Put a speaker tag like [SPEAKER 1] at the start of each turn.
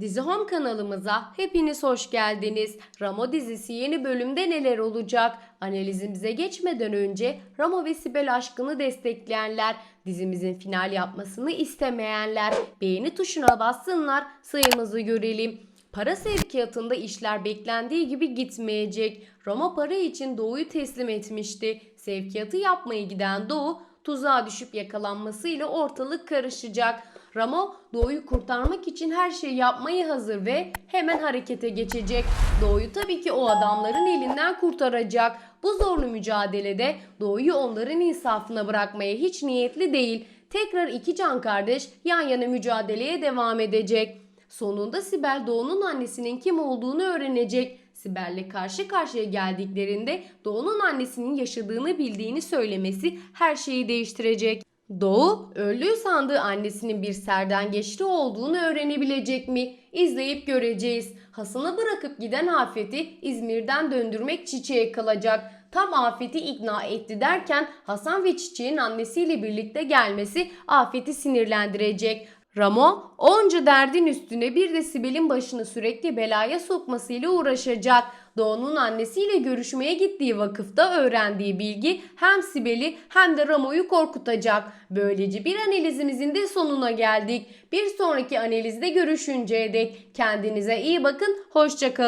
[SPEAKER 1] Dizi Home kanalımıza hepiniz hoş geldiniz. Ramo dizisi yeni bölümde neler olacak? Analizimize geçmeden önce Ramo ve Sibel aşkını destekleyenler, dizimizin final yapmasını istemeyenler beğeni tuşuna bassınlar sayımızı görelim. Para sevkiyatında işler beklendiği gibi gitmeyecek. Roma para için Doğu'yu teslim etmişti. Sevkiyatı yapmaya giden Doğu tuzağa düşüp yakalanmasıyla ortalık karışacak. Ramo Doğu'yu kurtarmak için her şeyi yapmayı hazır ve hemen harekete geçecek. Doğu'yu tabii ki o adamların elinden kurtaracak. Bu zorlu mücadelede Doğu'yu onların insafına bırakmaya hiç niyetli değil. Tekrar iki can kardeş yan yana mücadeleye devam edecek. Sonunda Sibel Doğu'nun annesinin kim olduğunu öğrenecek. Sibel'le karşı karşıya geldiklerinde Doğu'nun annesinin yaşadığını bildiğini söylemesi her şeyi değiştirecek. Doğu, öldüğü sandığı annesinin bir serden geçti olduğunu öğrenebilecek mi? İzleyip göreceğiz. Hasan'ı bırakıp giden Afet'i İzmir'den döndürmek Çiçek'e kalacak. Tam Afet'i ikna etti derken Hasan ve Çiçek'in annesiyle birlikte gelmesi Afet'i sinirlendirecek. Ramo onca derdin üstüne bir de Sibel'in başını sürekli belaya sokmasıyla uğraşacak. Doğu'nun annesiyle görüşmeye gittiği vakıfta öğrendiği bilgi hem Sibel'i hem de Ramo'yu korkutacak. Böylece bir analizimizin de sonuna geldik. Bir sonraki analizde görüşünceye dek kendinize iyi bakın, hoşçakalın.